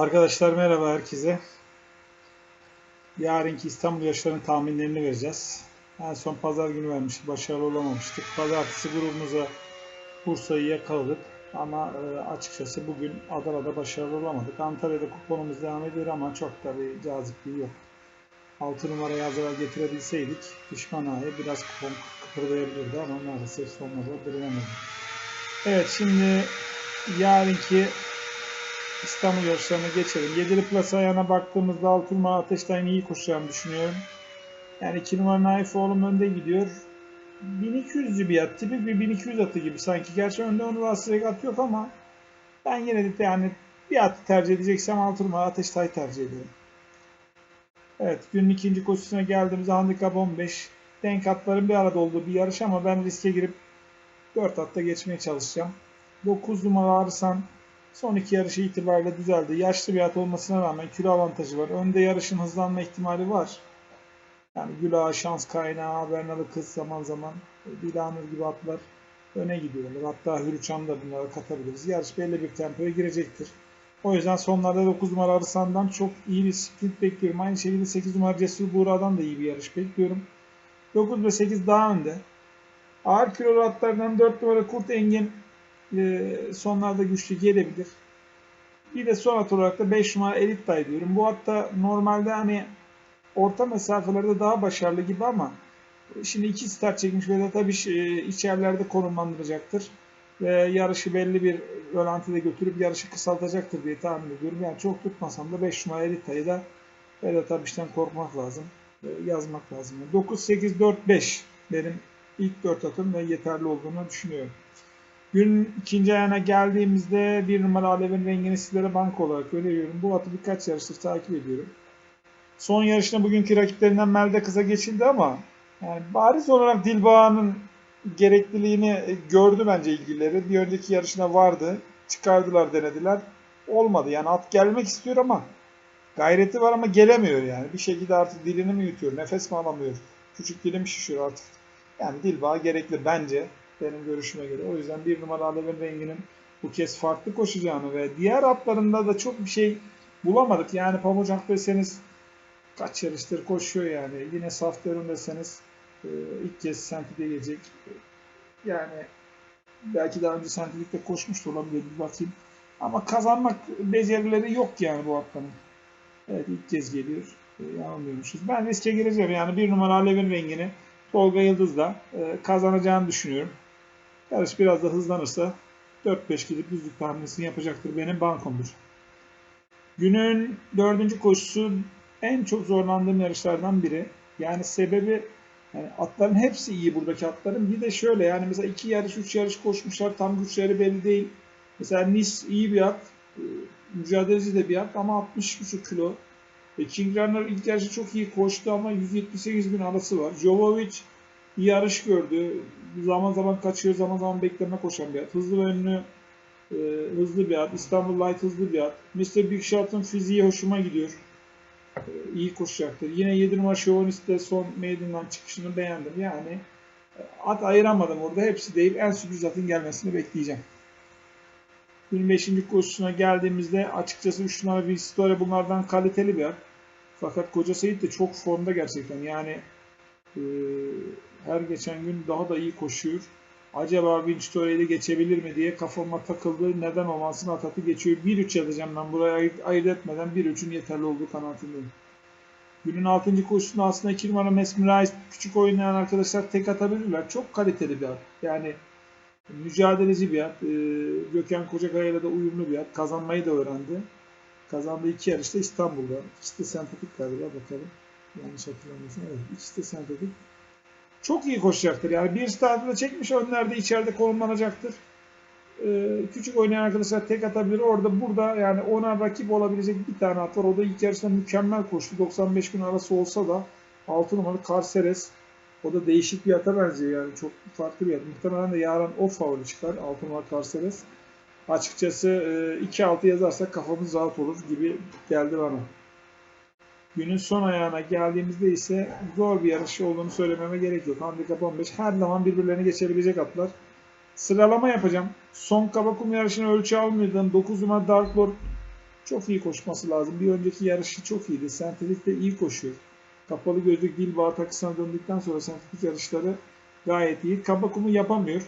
Arkadaşlar merhaba herkese. Yarınki İstanbul yarışlarının tahminlerini vereceğiz. En son pazar günü vermiştik. Başarılı olamamıştık. Pazartesi grubumuza Bursa'yı yakaladık. Ama e, açıkçası bugün Adana'da başarılı olamadık. Antalya'da kuponumuz devam ediyor ama çok da bir cazipliği yok. 6 numarayı az evvel getirebilseydik düşman ağaya biraz kupon kıpırdayabilirdi ama maalesef sonunda direnemedi. Evet şimdi yarınki İstanbul yarışlarına geçelim. 7'li plus ayağına baktığımızda 6 numara Ateştay'ın iyi koşacağını düşünüyorum. Yani 2 numara Naif oğlum önde gidiyor. 1200'cü bir at. Tipik bir 1200 atı gibi sanki. Gerçi önde onu rastlayacak at yok ama ben yine de yani bir atı tercih edeceksem 6 numara Ateştay tercih ediyorum. Evet günün ikinci koşusuna geldiğimizde handikap 15. Denk atların bir arada olduğu bir yarış ama ben riske girip 4 atta geçmeye çalışacağım. 9 numara Arısan Son iki yarışı itibariyle düzeldi. Yaşlı bir at olmasına rağmen kilo avantajı var. Önde yarışın hızlanma ihtimali var. Yani Güla, Şans Kaynağı, Bernalı Kız zaman zaman Dilanur gibi atlar öne gidiyorlar. Hatta Hürçam da bunlara katabiliriz. Yarış belli bir tempoya girecektir. O yüzden sonlarda 9 numara Arısan'dan çok iyi bir sprint bekliyorum. Aynı şekilde 8 numara Cesur Buğra'dan da iyi bir yarış bekliyorum. 9 ve 8 daha önde. Ağır kilolu atlardan 4 numara Kurt Engin e, sonlarda güçlü gelebilir. Bir de son at olarak da 5 numara Elit Day diyorum. Bu hatta normalde hani orta mesafelerde daha başarılı gibi ama şimdi iki start çekmiş ve de tabii e, içerilerde konumlandıracaktır. Ve yarışı belli bir rölantide götürüp yarışı kısaltacaktır diye tahmin ediyorum. Yani çok tutmasam da 5 numara Elit Day'ı da Vedat Abiş'ten korkmak lazım. E, yazmak lazım. 9, 8, 4, 5 benim ilk 4 atım ve yeterli olduğunu düşünüyorum. Gün ikinci ayağına geldiğimizde bir numara Alev'in rengini sizlere banka olarak öneriyorum. Bu atı birkaç yarıştır takip ediyorum. Son yarışına bugünkü rakiplerinden Melde Kız'a geçildi ama yani bariz olarak Dilbağ'ın gerekliliğini gördü bence ilgilileri. Bir önceki yarışına vardı. Çıkardılar denediler. Olmadı. Yani at gelmek istiyor ama gayreti var ama gelemiyor yani. Bir şekilde artık dilini mi yutuyor, nefes mi alamıyor? Küçük dilim şişiyor artık. Yani Dilbağ gerekli bence benim görüşüme göre. O yüzden bir numara Alev'in renginin bu kez farklı koşacağını ve diğer atlarında da çok bir şey bulamadık. Yani Pamucak deseniz kaç yarıştır koşuyor yani. Yine Safter'ın deseniz e, ilk kez Sentide gelecek. Yani belki daha önce Sentilik'te koşmuş da olabilir bir bakayım. Ama kazanmak becerileri yok yani bu atların. Evet ilk kez geliyor. E, yanılmıyormuşuz. Ben riske gireceğim. Yani bir numara Alev'in rengini Tolga Yıldız'la e, kazanacağını düşünüyorum. Yarış biraz da hızlanırsa 4-5 gidip düzlük tahminisini yapacaktır. Benim bankomdur. Günün dördüncü koşusu en çok zorlandığım yarışlardan biri. Yani sebebi yani atların hepsi iyi buradaki atların. Bir de şöyle yani mesela iki yarış, üç yarış koşmuşlar. Tam güçleri belli değil. Mesela Nis iyi bir at. e, Mücadeleci de bir at ama 60,5 kilo. E, King Runner ilk yarışı çok iyi koştu ama 178 bin arası var. Jovovic iyi yarış gördü. Zaman zaman kaçıyor, zaman zaman bekleme koşan bir at. Hızlı ve önlü, e, hızlı bir at. İstanbul Light hızlı bir at. Mr. Big Shot'ın fiziği hoşuma gidiyor. E, iyi koşacaktır. Yine 7 numara Chauvinist'te son meydandan çıkışını beğendim. Yani e, at ayıramadım orada. Hepsi değil. En sürpriz atın gelmesini bekleyeceğim. 25. koşusuna geldiğimizde açıkçası 3 numara bir story bunlardan kaliteli bir at. Fakat Koca Seyit de çok formda gerçekten. Yani e, her geçen gün daha da iyi koşuyor. Acaba Winchester ile geçebilir mi diye kafama takıldı. Neden olmasın Atatürk geçiyor. 1-3 yazacağım ben buraya ayırt, ayırt etmeden 1-3'ün yeterli olduğu kanaatindeyim. Günün 6. koşusunda aslında 2 numara Mesmerize küçük oynayan arkadaşlar tek atabilirler. Çok kaliteli bir at. Yani mücadeleci bir at. Ee, Gökhan Kocakaya ile de uyumlu bir at. Kazanmayı da öğrendi. Kazandığı iki yarışta İstanbul'da. İkisi de sentetik galiba bakalım. Yanlış hatırlamıyorsam. Evet ikisi de sentetik. Çok iyi koşacaktır. Yani bir startı da çekmiş önlerde içeride konumlanacaktır. Ee, küçük oynayan arkadaşlar tek atabilir. Orada burada yani ona rakip olabilecek bir tane at var. O da ilk yarışta mükemmel koştu. 95 gün arası olsa da 6 numaralı Carceres o da değişik bir ata benziyor yani. Çok farklı bir at. Muhtemelen de yarın o favori çıkar. 6 numaralı Carceres. Açıkçası 2-6 yazarsak kafamız rahat olur gibi geldi bana. Günün son ayağına geldiğimizde ise zor bir yarış olduğunu söylememe gerek yok. Handikap 15 her zaman birbirlerini geçebilecek atlar. Sıralama yapacağım. Son Kabakum yarışına ölçü almadığım 9 numara Dark Lord Çok iyi koşması lazım. Bir önceki yarışı çok iyiydi. Sentetikte iyi koşuyor. Kapalı gözlük dil bağ takısına döndükten sonra sentetik yarışları gayet iyi. Kaba kumu yapamıyor.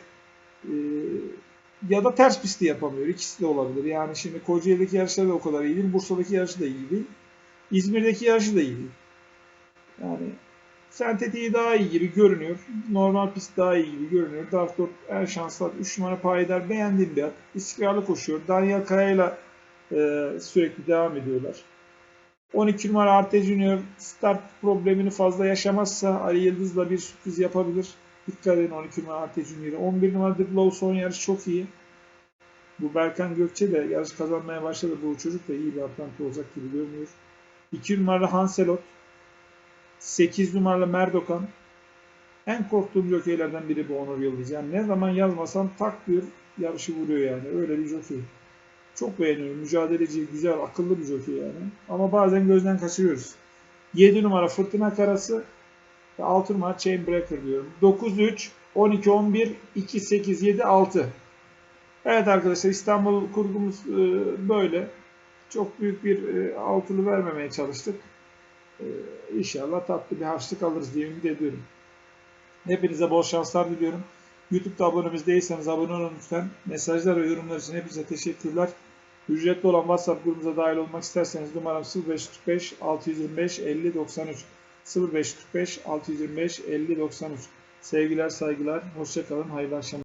Ee, ya da ters pisti yapamıyor. İkisi de olabilir. Yani şimdi Kocaeli'deki yarışları da o kadar iyi değil. Bursa'daki yarışı da iyi değil. İzmir'deki yarışı da iyi değil. Yani sentetiği daha iyi gibi görünüyor. Normal pist daha iyi gibi görünüyor. Dark Dot en şanslı 3 numara payidar beğendiğim bir at. İstikrarlı koşuyor. Daniel Kaya'yla e, sürekli devam ediyorlar. 12 numara Arte Junior start problemini fazla yaşamazsa Ali Yıldız'la bir sürpriz yapabilir. Dikkat edin 12 numara Arte Junior'a. 11 numara The Blow son yarış çok iyi. Bu Berkan Gökçe de yarış kazanmaya başladı. Bu çocuk da iyi bir atlanti olacak gibi görünüyor. 2 numaralı Hanselot. 8 numaralı Merdokan. En korktuğum jokeylerden biri bu Onur Yıldız. Yani ne zaman yazmasam tak diyor yarışı vuruyor yani. Öyle bir jokey. Çok beğeniyorum. Mücadeleci, güzel, akıllı bir jokey yani. Ama bazen gözden kaçırıyoruz. 7 numara Fırtına Karası ve 6 numara Chain Breaker diyorum. 9-3, 12-11, 2-8-7, 6. Evet arkadaşlar İstanbul kurgumuz e, böyle. Çok büyük bir e, altılı vermemeye çalıştık. E, İnşallah tatlı bir harçlık alırız diye ümit ediyorum. Hepinize bol şanslar diliyorum. YouTube'da abonemiz değilseniz abone olun lütfen. Mesajlar ve yorumlar için hepinize teşekkürler. Ücretli olan WhatsApp grubumuza dahil olmak isterseniz numaram 0545 625 50 93 0545 625 50 93 Sevgiler, saygılar, hoşça kalın, hayırlı akşamlar.